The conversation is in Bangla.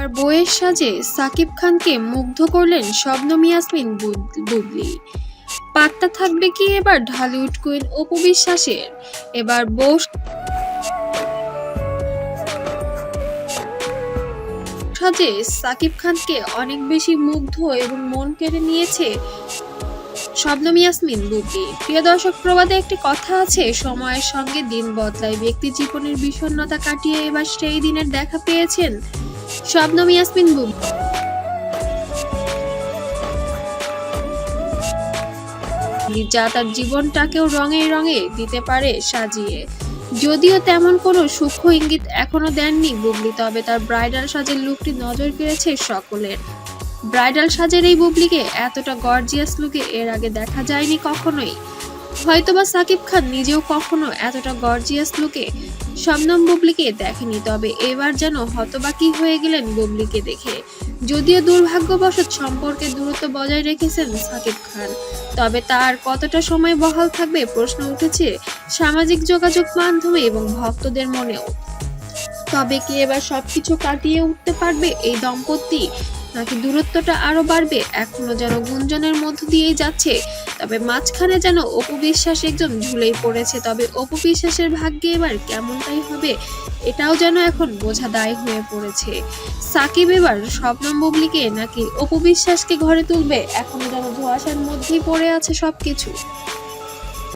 আর বইয়ের সাজে সাকিব খানকে মুগ্ধ করলেন শবনম ইয়াসমিন বুবলি পাত্তা থাকবে কি এবার ঢালিউড কুইন অপু বিশ্বাসের? এবার বউ সাজে সাকিব খানকে অনেক বেশি মুগ্ধ এবং মন কেড়ে নিয়েছে শবনম ইয়াসমিন বুবলি প্রিয় দর্শক, প্রবাদে একটি কথা আছে, সময়ের সঙ্গে দিন বদলায়, ব্যক্তি জীবনের বিষণ্ণতা কাটিয়ে এবার সেই দিনের দেখা পেয়েছেন শবনম ইয়াসমিন বুবলি যা তার জীবনটাকেও রঙে রঙে দিতে পারে সাজিয়ে। যদিও তেমন কোনো সূক্ষ্ম ইঙ্গিত এখনও দেননি বুবলি, তবে তার ব্রাইডাল সাজের লুকটি নজর কেড়েছে সকলের। ব্রাইডাল সাজের এই বুবলিকে এতটা গর্জিয়াস লুকে এর আগে দেখা যায়নি কখনোই। হয়তোবা সাকিব খান নিজেও কখনো এতটা গর্জিয়াস লুকে শবনম বুবলিকে দেখেনি তবে এবার যেন হতবাকি হয়ে গেলেন বুবলিকে দেখে। যদিও দুর্ভাগ্যবশত সম্পর্কে দূরত্ব বজায় রেখেছেন সাকিব খান। তবে তার কতটা সময় বহাল থাকবে প্রশ্ন উঠেছে সামাজিক যোগাযোগ মাধ্যমে এবং ভক্তদের মনেও। তবে কি এবার সবকিছু কাটিয়ে উঠতে পারবে এই দম্পতি? নাকি দূরত্বটা আরও বাড়বে? এখনও যেন গুঞ্জনের মধ্য দিয়েই যাচ্ছে তবে মাঝখানে যেন অপু বিশ্বাস একজন ঝুলেই পড়েছে, তবে অপু বিশ্বাসের ভাগ্যে এবার কেমনটাই হবে, এটাও যেন এখন বোঝা দায় হয়ে পড়েছে। সাকিব এবার স্বপ্নম বুবলিকে নাকি অপু বিশ্বাসকে ঘরে তুলবে, এখনও যেন ধোয়াশার মধ্যেই পড়ে আছে সবকিছু।